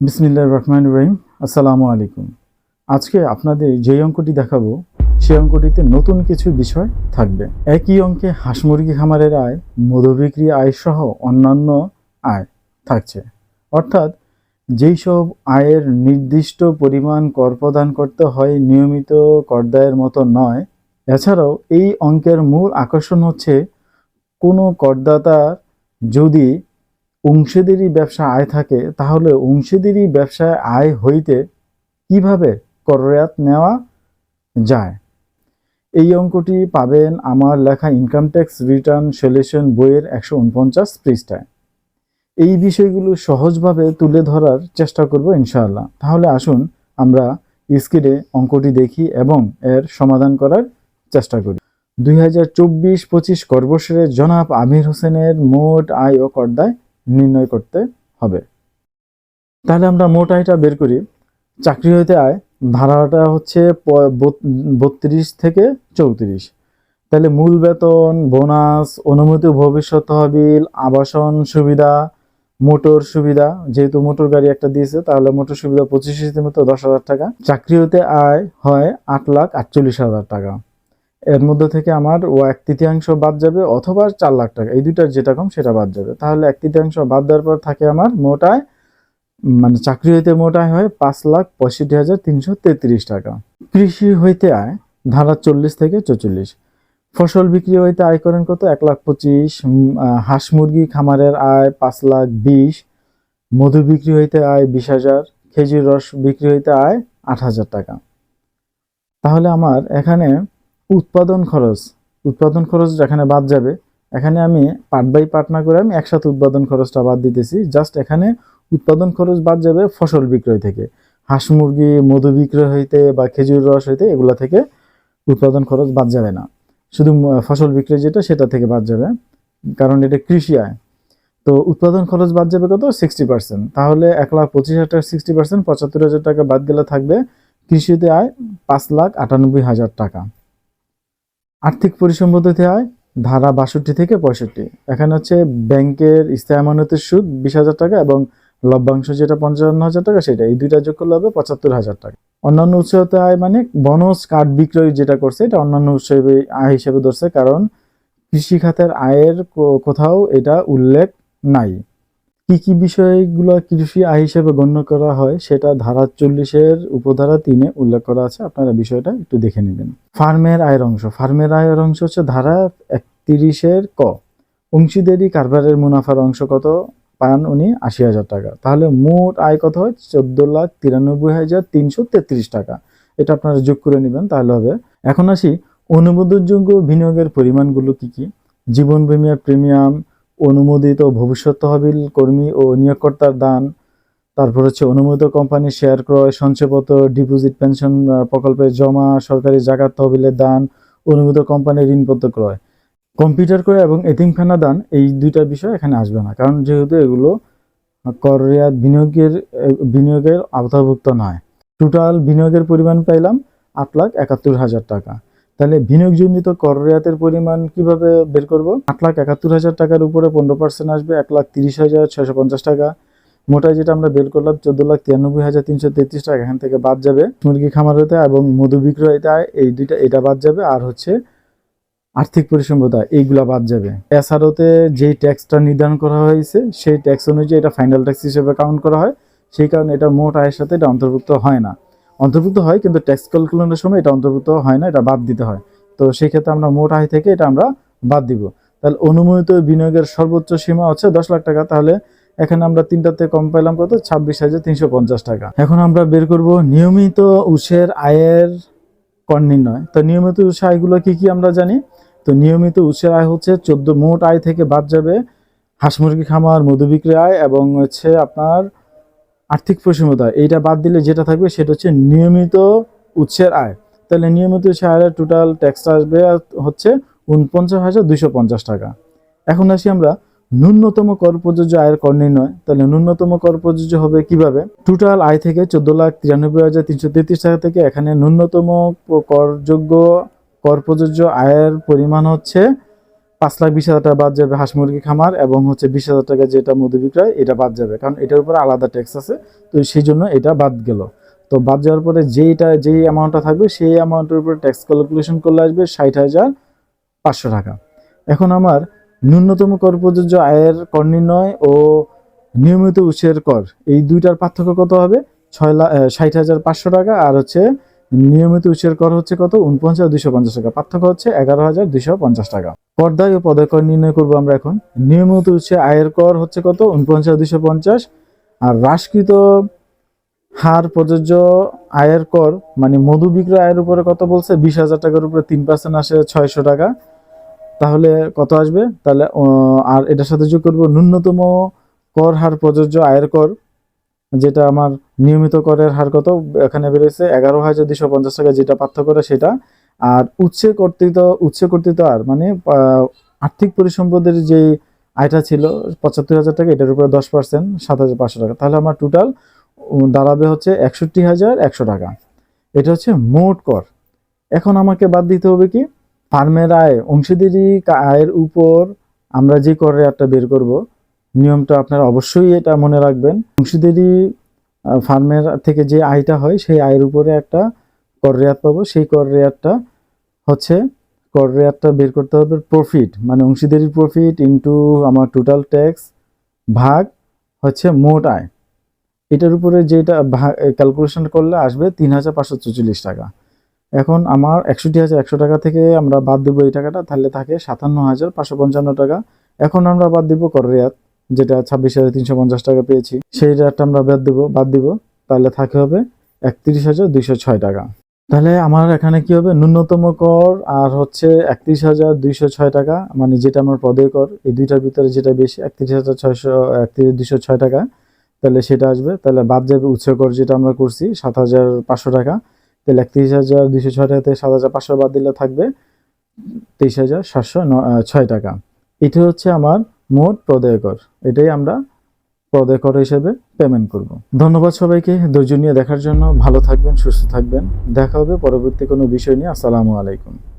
বিসমিল্লাহ রহমান রহিম। আসসালামু আলাইকুম। আজকে আপনাদের যে অঙ্কটি দেখাবো সেই অঙ্কটিতে নতুন কিছু বিষয় থাকবে। একই অঙ্কে হাঁস মুরগি খামারের আয় মধু বিক্রি আয় সহ অন্যান্য আয় থাকছে। অর্থাৎ যেই সব আয়ের নির্দিষ্ট পরিমাণ কর প্রদান করতে হয় নিয়মিত করদায়ের মতো নয়, এছাড়াও এই অঙ্কের মূল আকর্ষণ হচ্ছে কোনো করদাতার যদি অংশীদারি ব্যবসা আয় থাকে, তাহলে অংশীদারি ব্যবসায় আয় হইতে কীভাবে করয়াত নেওয়া যায়? এই অঙ্কটি পাবেন আমার লেখা ইনকাম ট্যাক্স রিটার্ন সলিউশন বইয়ের একশো উনপঞ্চাশ পৃষ্ঠায়। এই বিষয়গুলো সহজভাবে তুলে ধরার চেষ্টা করব ইনশাআল্লাহ। তাহলে আসুন আমরা স্ক্রিনে অঙ্কটি দেখি এবং এর সমাধান করার চেষ্টা করি। দুই হাজার চব্বিশ পঁচিশ কর্বসরে জনাব আমির হোসেনের মোট আয় ও করদায় নির্ণয় করতে হবে। তাহলে আমরা মোট আয়টা বের করি। চাকরি হইতে আয়, ভাড়াটা হচ্ছে বত্রিশ থেকে চৌত্রিশ। তাহলে মূল বেতন, বোনাস, অনুমতি, ভবিষ্যৎ তহবিল, আবাসন সুবিধা, মোটর সুবিধা। যেহেতু মোটর গাড়ি একটা দিয়েছে, তাহলে মোটর সুবিধা পঁচিশ মতো দশ হাজার টাকা। চাকরি হতে আয় হয় আট লাখ আটচল্লিশ হাজার টাকা। এর মধ্যে থেকে আমার ও এক তৃতীয়াংশ বাদ যাবে অথবা চার লাখ টাকা। এই দুইটার যেটা কম সেটা বাদ যাবে। তাহলে এক তৃতীয়াংশ বাদ দেওয়ার পর থাকে আমার মোটায় মানে চাকরি হইতে মোটায় হয় পাঁচ লাখ পঁয়ষট্টি হাজার তিনশো তেত্রিশ টাকা। কৃষি হইতে আয় ধারা চল্লিশ থেকে চৌচল্লিশ। ফসল বিক্রি হইতে আয় করেন কত? এক লাখ পঁচিশ। হাঁস মুরগি খামারের আয় পাঁচ লাখ বিশ। মধু বিক্রি হইতে আয় বিশ হাজার। খেজুর রস বিক্রি হইতে আয় আট হাজার টাকা। তাহলে আমার এখানে উৎপাদন খরচ। উৎপাদন খরচ যেখানে বাদ যাবে, এখানে আমি পার্ট বাই পার্ট না করে আমি একসাথে উৎপাদন খরচটা বাদ দিতেছি। জাস্ট এখানে উৎপাদন খরচ বাদ যাবে ফসল বিক্রয় থেকে। হাঁস মুরগি, মধু বিক্রয় হইতে বা খেজুর রস হইতে এগুলা থেকে উৎপাদন খরচ বাদ যাবে না। শুধু ফসল বিক্রয় যেটা, সেটা থেকে বাদ যাবে। কারণ এটা কৃষি আয়। তো উৎপাদন খরচ বাদ যাবে কত? সিক্সটি পার্সেন্ট তাহলে এক লাখ পঁচিশ হাজার টাকা সিক্সটি পার্সেন্ট পঁচাত্তর হাজার টাকা বাদ গেলে থাকবে কৃষিতে আয় পাঁচ লাখ আটানব্বই হাজার টাকা। আর্থিক পরিসম্পত্তিতে হয় ধারা বাষট্টি থেকে পঁয়ষট্টি। এখানে হচ্ছে ব্যাংকের স্থায়ী আমানতের সুদ বিশ হাজার টাকা এবং লভ্যাংশ যেটা পঞ্চান্ন হাজার টাকা, সেটা এই দুইটা যোগ করলে হবে পঁচাত্তর হাজার টাকা। অন্যান্য উৎস আয় মানে বনস কার্ড বিক্রয় যেটা করছে, এটা অন্যান্য উৎস আয় হিসেবে ধরছে, কারণ কৃষি খাতের আয়ের কোথাও এটা উল্লেখ নাই। কি কি বিষয়গুলো কৃষি আয় হিসেবে গণ্য করা হয় সেটা ধারা চল্লিশের উপধারা তিনে উল্লেখ করা আছে। আপনারা বিষয়টা একটু দেখে নেবেন। ফার্মের আয়ের অংশ। ফার্মের আয়ের অংশ হচ্ছে ধারা একত্রিশের ক। অংশীদারি কারবারের মুনাফার অংশ কত? পান উনি আশি হাজার টাকা। তাহলে মোট আয় কত হয়? চোদ্দ লাখ তিরানব্বই হাজার তিনশো তেত্রিশ টাকা। এটা আপনারা যোগ করে নেবেন, তাহলে হবে। এখন আসি, অনুমোদনযোগ্য বিনিয়োগের পরিমাণগুলো কি কি? জীবন বীমা প্রিমিয়াম অনুমোদিত ভবিষ্যৎ তহবিল কর্মী ও নিয়োগকর্তার দান। তারপর হচ্ছে অনুমোদিত কোম্পানির শেয়ার ক্রয়, সঞ্চয়পত্র, ডিপোজিট, পেনশন প্রকল্পের জমা, সরকারি জাকাত তহবিলের দান, অনুমোদিত কোম্পানির ঋণপত্র ক্রয়। কম্পিউটার ক্রয় এবং এতিমখানা দান, এই দুইটা বিষয় এখানে আসবে না। কারণ যেহেতু এগুলো কর রেয়াত বিনিয়োগের বিনিয়োগের আওতাভুক্ত নয়। টোটাল বিনিয়োগের পরিমাণ পাইলাম আট লাখ একাত্তর হাজার টাকা। তাহলে বিনিয়োগজনিত কর রেয়াতের পরিমাণ কীভাবে বের করব? আট লাখ একাত্তর হাজার টাকার উপরে পনেরো পার্সেন্ট আসবে, এক লাখ তিরিশ হাজার ছয়শো পঞ্চাশ টাকা। মোটাই যেটা আমরা বের করলাম, চোদ্দ লাখ তিরানব্বই হাজার তিনশো তেত্রিশ টাকা। এখান থেকে বাদ যাবে মুরগি খামার হতে এবং মধু বিক্রয়তে এই দুইটা, এটা বাদ যাবে। আর হচ্ছে আর্থিক পরিসম্পদা, এইগুলা বাদ যাবে। এসআরওতে যেই ট্যাক্সটা নির্ধারণ করা হয়েছে, সেই ট্যাক্স অনুযায়ী এটা ফাইনাল ট্যাক্স হিসেবে কাউন্ট করা হয়। সেই কারণে এটা মোট আয়ের সাথে এটা অন্তর্ভুক্ত হয় না। অন্তর্ভুক্ত হয়, কিন্তু ট্যাক্স ক্যালকুলেশনের সময় এটা অন্তর্ভুক্ত হয় না, এটা বাদ দিতে হয়। তো সেই ক্ষেত্রে আমরা মোট আয় থেকে এটা আমরা বাদ দিব। তাহলে অনুমোদিত বিনিয়োগের সর্বোচ্চ সীমা হচ্ছে দশ লাখ টাকা, তাহলে এখানে আমরা তিনটাতে কম পেলাম কত? ছাব্বিশ হাজার তিনশো পঞ্চাশ টাকা। এখন আমরা বের করব নিয়মিত উৎসের আয়ের কর নির্ণয়। তো নিয়মিত উৎস আয়গুলো কি কি আমরা জানি? তো নিয়মিত উৎসের আয় হচ্ছে চোদ্দ মোট আয় থেকে বাদ যাবে হাঁস মুরগি খামার, মধু বিক্রি আয় এবং হচ্ছে আপনার আর্থিক পরিসীমতা এইটা বাদ দিলে যেটা থাকবে সেটা হচ্ছে নিয়মিত উৎসের আয়। তাহলে নিয়মিত উৎসের আয়ের টোটাল ট্যাক্স আসবে হচ্ছে উনপঞ্চাশ হাজার দুইশো পঞ্চাশ টাকা। এখন আসি আমরা ন্যূনতম কর প্রযোজ্য আয়ের কর নির্ণয়। তাহলে ন্যূনতম কর প্রযোজ্য হবে কীভাবে? টোটাল আয় থেকে চোদ্দ লাখ তিরানব্বই হাজার তিনশো তেত্রিশ টাকা থেকে এখানে ন্যূনতম করযোগ্য কর প্রযোজ্য আয়ের পরিমাণ হচ্ছে পাঁচ লাখ বিশ হাজার টাকা বাদ যাবে হাঁস মুরগি খামার এবং হচ্ছে বিশ হাজার টাকা যেটা মধু বিক্রয়, এটা বাদ যাবে। কারণ এটার উপরে আলাদা ট্যাক্স আছে। তো সেই জন্য এটা বাদ গেল। তো বাদ যাওয়ার পরে যেইটা, যেই অ্যামাউন্টটা থাকবে, সেই অ্যামাউন্টের উপরে ট্যাক্স ক্যালকুলেশন করলে আসবে ষাট হাজার পাঁচশো টাকা। এখন আমার ন্যূনতম কর প্রযোজ্য আয়ের কর নির্ণয় ও নিয়মিত উৎসের কর, এই দুইটার পার্থক্য কত হবে? ছয় লাখ ষাট হাজার পাঁচশো টাকা আর হচ্ছে নিয়মিত উৎসের কর হচ্ছে কত? উনপঞ্চাশ দুইশো পঞ্চাশ টাকা। পার্থক্য হচ্ছে এগারো হাজার দুইশো পঞ্চাশ টাকা। পর্দায় ও পদের কর নির্ণয় করব আমরা এখন। নিয়মিত উৎসে আয়ের কর হচ্ছে কত? উনপঞ্চাশ দুইশো পঞ্চাশ। আর হ্রাসকৃত হার প্রযোজ্য আয়ের কর মানে মধু বিক্রয় আয়ের উপরে কত বলছে? বিশ হাজার টাকার উপরে তিন পার্সেন্ট আসে ছয়শো টাকা। তাহলে কত আসবে? তাহলে আর এটার সাথে যোগ করব ন্যূনতম কর হার প্রযোজ্য আয়ের কর। যেটা আমার নিয়মিত করের হার কত? এখানে বেড়েছে এগারো হাজার দুশো পঞ্চাশ টাকা যেটা পার্থক্য করে সেটা। আর উৎসে কর্তৃত উৎসে কর্তৃত আর মানে আর্থিক পরিসম্পদের যে আয়টা ছিল পঁচাত্তর হাজার টাকা, এটার উপরে দশ পার্সেন্ট, সাত হাজার পাঁচশো টাকা। তাহলে আমার টোটাল দাঁড়াবে হচ্ছে একষট্টি হাজার একশো টাকা। এটা হচ্ছে মোট কর। এখন আমাকে বাদ দিতে হবে কি? ফার্মের আয়, অংশীদারি আয়ের উপর আমরা যে কর রেয়ারটা বের করব নিয়মটা আপনারা অবশ্যই এটা মনে রাখবেন। অংশীদারি ফার্মের থেকে যে আয়টা হয়, সেই আয়ের উপরে একটা কর রেয়াত পাবো। সেই কর রেয়াতটা হচ্ছে, কর রেয়াতটা বের করতে হবে প্রফিট মানে অংশীদারির প্রফিট ইন্টু আমার টোটাল ট্যাক্স ভাগ হচ্ছে মোট আয়। এটার উপরে যেটা ক্যালকুলেশন করলে আসবে তিন হাজার পাঁচশো চৌচল্লিশ টাকা। এখন আমার একষট্টি হাজার একশো টাকা থেকে আমরা বাদ দেবো এই টাকাটা, তাহলে থাকে সাতান্ন হাজার পাঁচশো পঞ্চান্ন টাকা। এখন আমরা বাদ দিব কর রেয়াত। যেটা ছাব্বিশ হাজার তিনশো পঞ্চাশ টাকা পেয়েছি, সেই রেয়াতটা আমরা বাদ দেবো, বাদ দিব। তাহলে থাকে হবে একত্রিশ হাজার দুইশো ছয় টাকা। তাহলে আমার এখানে কি হবে? ন্যূনতম কর আর হচ্ছে একত্রিশ হাজার দুইশো ছয় টাকা। মানে যেটা আমার পদের কর, এই দুইটার ভিতরে যেটা বেশি, একত্রিশ হাজার ছয়শো, একত্রিশ দুইশো ছয় টাকা। তাহলে সেটা আসবে। তাহলে বাদ যাবে উচ্চ কর যেটা আমরা করছি, সাত হাজার পাঁচশো টাকা। তাহলে একত্রিশ হাজার দুইশো ছয় টাকা থেকে সাত হাজার পাঁচশো বাদ দিলে থাকবে তেইশ হাজার সাতশো ছয় টাকা। এটা হচ্ছে আমার মোট প্রদেয় কর। এটাই আমরা প্রদেয় কর হিসেবে পেমেন্ট করব। ধন্যবাদ সবাইকে। ধৈর্য নিয়ে দেখার জন্য ভালো থাকবেন, সুস্থ থাকবেন। দেখা হবে পরবর্তী কোনো বিষয় নিয়ে। আসসালামু আলাইকুম।